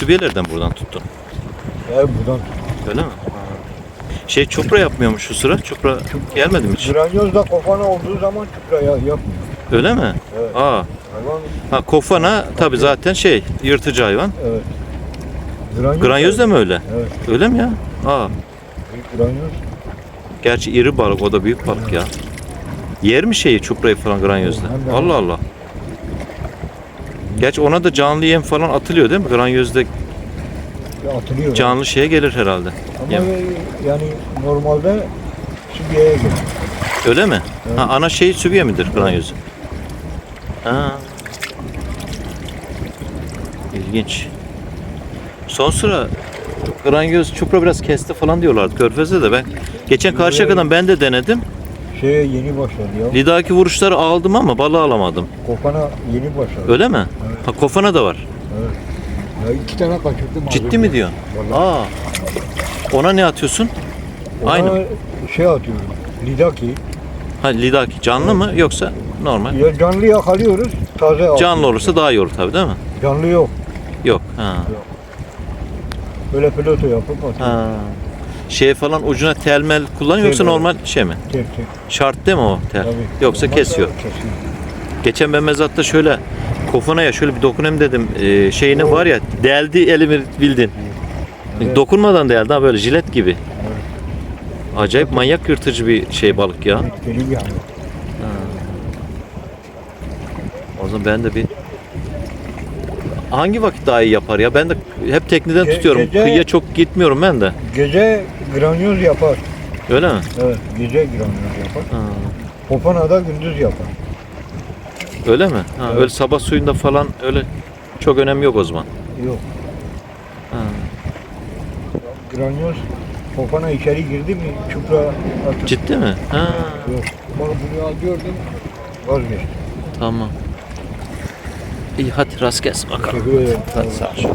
sübiyelerden buradan tuttun. Ya buradan Öyle mi? Şey çupra yapmıyormuş şu sıra. Çupra gelmedi mi hiç? Granyoz da kofana olduğu zaman çupra ya, yapmıyor. Öyle mi? Evet. Aa. Hayvan Ha kofana tabi zaten şey yırtıcı hayvan. evet. Granyoz, Granyoz da mı öyle? Evet. Öyle mi ya? Aa. Granyoz. Gerçi iri balık o da büyük balık ya. Yer mi şeyi çuprayı falan granyozda? De- Allah Allah. Gerçi ona da canlı yem falan atılıyor değil mi? Granyozda ya atılıyor. canlı şeye gelir herhalde. Ama Yem. yani normalde sübiyeye gelir. Öyle mi? Evet. Ha, ana şey sübiye midir granyozu? Ha. İlginç. Son sıra granyoz çupra biraz kesti falan diyorlardı Körfez'de de ben. Geçen Karşıyaka'dan ben de denedim. Şeye yeni başladı ya. Lidaki vuruşları aldım ama balığı alamadım. Kofana yeni başladı. Öyle mi? Evet. Ha kofana da var. Evet. Ya iki tane kaçırdım. az Ciddi önce. mi diyorsun? Vallahi. Aa. Ona ne atıyorsun? Ona Aynı. şey atıyorum. Lidaki. Ha lidaki canlı mı yoksa normal? Ya canlı yakalıyoruz. Taze atıyoruz. Canlı olursa daha iyi olur tabii değil mi? Canlı yok. Yok. Ha. Böyle piloto yapıp atıyoruz. Ha. Şey falan ucuna telmel kullanıyor yoksa Tel, normal şey mi? Tek tek. Şart değil mi o tel? Tabii. Yoksa Olmazsa kesiyor. Kesiyor. Geçen ben mezatta şöyle kofonaya şöyle bir dokunayım dedim. Ee, şeyine var ya deldi elimi bildin. Evet. Dokunmadan deldi ha böyle jilet gibi. Acayip manyak yırtıcı bir şey balık ya. O zaman ben de bir Hangi vakit daha iyi yapar ya? Ben de hep tekneden Ge- tutuyorum. gece- Kıyıya çok gitmiyorum ben de. Gece granyoz yapar. Öyle mi? Evet. Gece granyoz yapar. Ha. Kopana da gündüz yapar. Öyle mi? Ha, Evet. Öyle sabah suyunda falan öyle çok önemi yok o zaman. Yok. Ha. Granyoz kopana içeri girdi mi çupra atır. Ciddi mi? Ha. Yok. Bak bunu al gördüm. Vazgeçtim. Tamam. İyi hadi rast gelsin bakalım. Teşekkür ederim. Hadi sağ ol.